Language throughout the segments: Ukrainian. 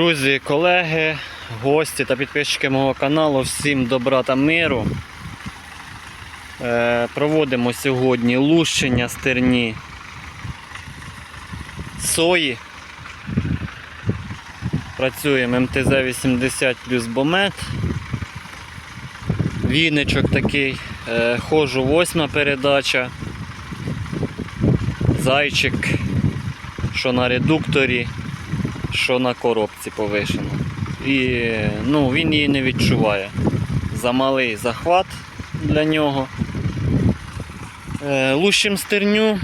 Друзі, колеги, гості та підписчики мого каналу, всім добра та миру. Е, проводимо сьогодні лущення стерні сої. Працюємо МТЗ-80 плюс бомет. Віничок такий. Е, ходжу восьма передача. Зайчик, що на редукторі що на коробці повишено. І ну, він її не відчуває. Замалий захват для нього. Е, лущим стерню.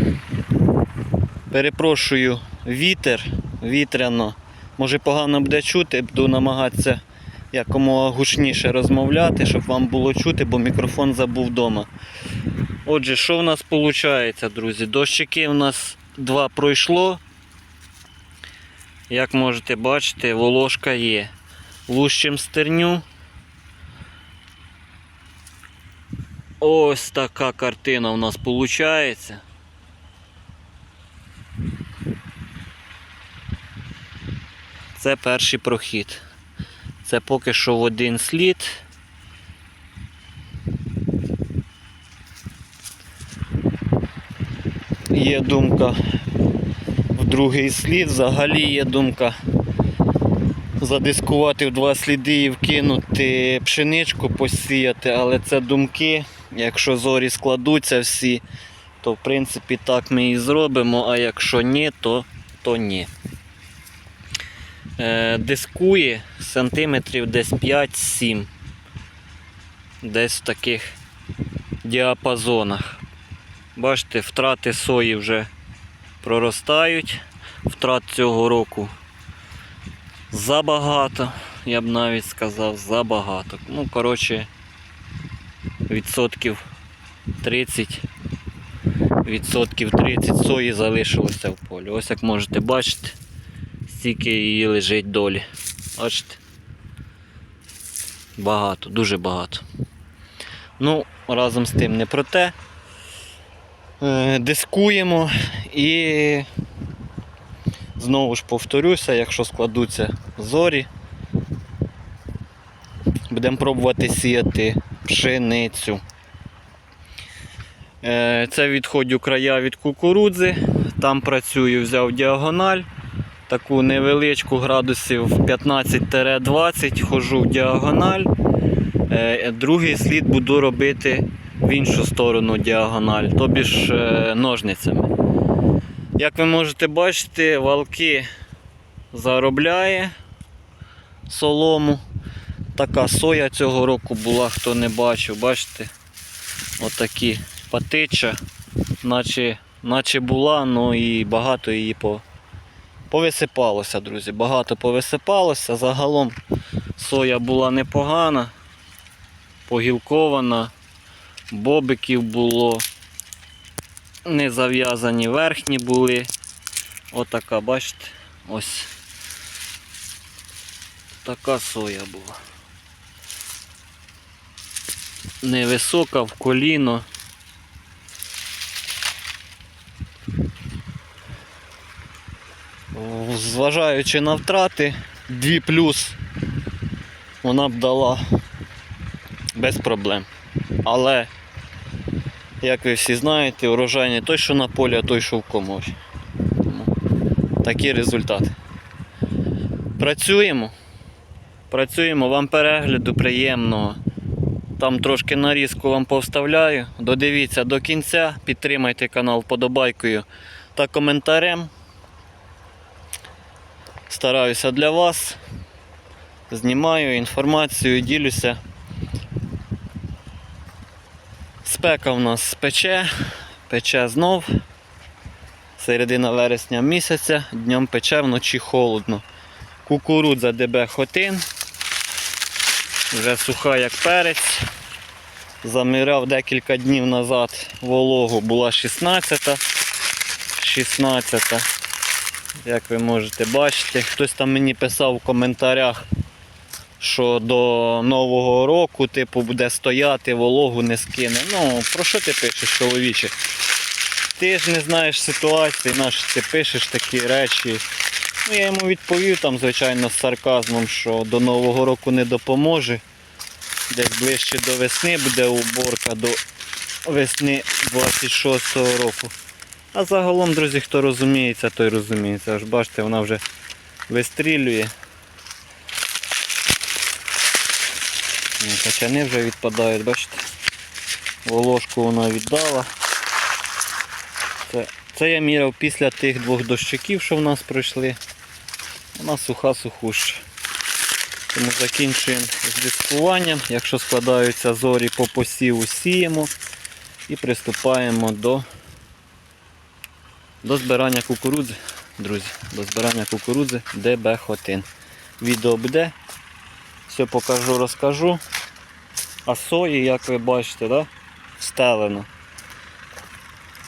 Перепрошую, вітер, вітряно. Може погано буде чути, буду намагатися якомога гучніше розмовляти, щоб вам було чути, бо мікрофон забув вдома. Отже, що в нас виходить, друзі? Дощики у нас два пройшло. Як можете бачити, волошка є. Лущим стерню. Ось така картина у нас виходить. Це перший прохід. Це поки що в один слід. Є думка другий слід. Взагалі є думка задискувати в два сліди і вкинути пшеничку, посіяти, але це думки. Якщо зорі складуться всі, то в принципі так ми і зробимо, а якщо ні, то, то ні. Е, дискує сантиметрів десь 5-7. Десь в таких діапазонах. Бачите, втрати сої вже проростають. Втрат цього року забагато, я б навіть сказав, забагато. Ну, коротше, відсотків 30, відсотків 30 сої залишилося в полі. Ось як можете бачити, стільки її лежить долі. Бачите? Багато, дуже багато. Ну, разом з тим не про те. Е, Дискуємо і знову ж повторюся, якщо складуться зорі, будемо пробувати сіяти пшеницю. Е, Це відходю края від кукурудзи. Там працюю, взяв діагональ, таку невеличку градусів 15-20, хожу в діагональ. Е, Другий слід буду робити в іншу сторону діагональ, тобі ж е, ножницями. Як ви можете бачити, валки заробляє солому. Така соя цього року була, хто не бачив, бачите? Отакі патича, наче, наче була, ну і багато її по, повисипалося, друзі. Багато повисипалося. Загалом соя була непогана, погілкована, бобиків було не зав'язані верхні були. Отака, бачите, ось така соя була. Невисока в коліно. Зважаючи на втрати, 2 плюс вона б дала без проблем. Але як ви всі знаєте, урожай не той, що на полі, а той, що в коморі. Тому такі результати. Працюємо. Працюємо, вам перегляду приємного. Там трошки нарізку вам повставляю. Додивіться до кінця, підтримайте канал вподобайкою та коментарем. Стараюся для вас. Знімаю інформацію, ділюся. Спека в нас пече, пече знов. Середина вересня місяця, днем пече, вночі холодно. Кукурудза ДБ Хотин. Вже суха як перець. Заміряв декілька днів назад вологу була 16. 16. Як ви можете бачити, хтось там мені писав в коментарях, що до Нового року типу, буде стояти, вологу не скине. Ну, про що ти пишеш, чоловіче? Ти ж не знаєш ситуації, наш ти пишеш такі речі. Ну, я йому відповів там, звичайно, з сарказмом, що до Нового року не допоможе. Десь ближче до весни буде уборка до весни 26-го року. А загалом, друзі, хто розуміється, той розуміється. Аж бачите, вона вже вистрілює. Качани вже відпадають, бачите? Волошку вона віддала. Це, це я міряв після тих двох дощиків, що в нас пройшли. Вона суха сухуща. Тому закінчуємо з дискуванням. Якщо складаються зорі по посіву, сіємо і приступаємо до, до збирання кукурудзи. Друзі, до збирання кукурудзи ДБ Хотин. Відео буде. Все покажу, розкажу. А сої, як ви бачите, да? стелено.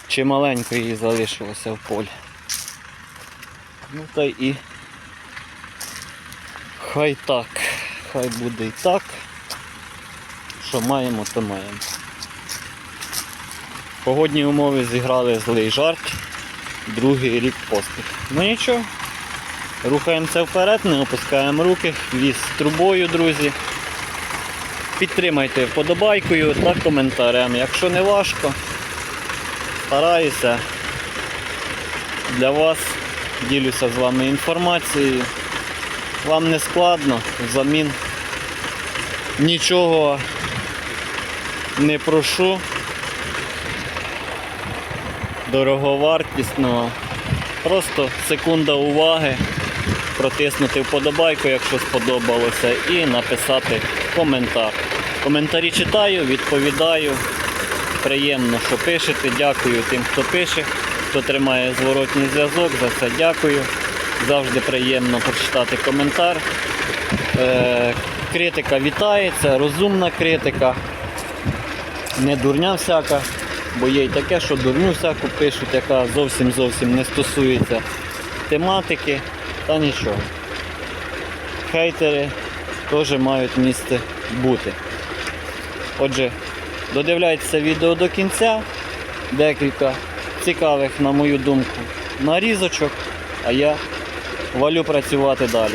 Чималенько її залишилося в полі. Ну та й і хай так. Хай буде і так. Що маємо, то маємо. Погодні умови зіграли злий жарт. Другий рік поспіль. Ну нічого. Рухаємося вперед, не опускаємо руки, віз трубою, друзі. Підтримайте вподобайкою та коментарем. Якщо не важко, стараюся для вас, ділюся з вами інформацією. Вам не складно, взамін нічого не прошу. Дороговартісного. Просто секунда уваги, протиснути вподобайку, якщо сподобалося, і написати коментар. Коментарі читаю, відповідаю. Приємно, що пишете. Дякую тим, хто пише, хто тримає зворотній зв'язок. За це дякую. Завжди приємно прочитати коментар. Е, критика вітається, розумна критика. Не дурня всяка, бо є й таке, що дурню всяку пишуть, яка зовсім зовсім не стосується тематики, та нічого. Хейтери теж мають місце бути. Отже, додивляйтеся відео до кінця. Декілька цікавих, на мою думку, нарізочок, а я валю працювати далі.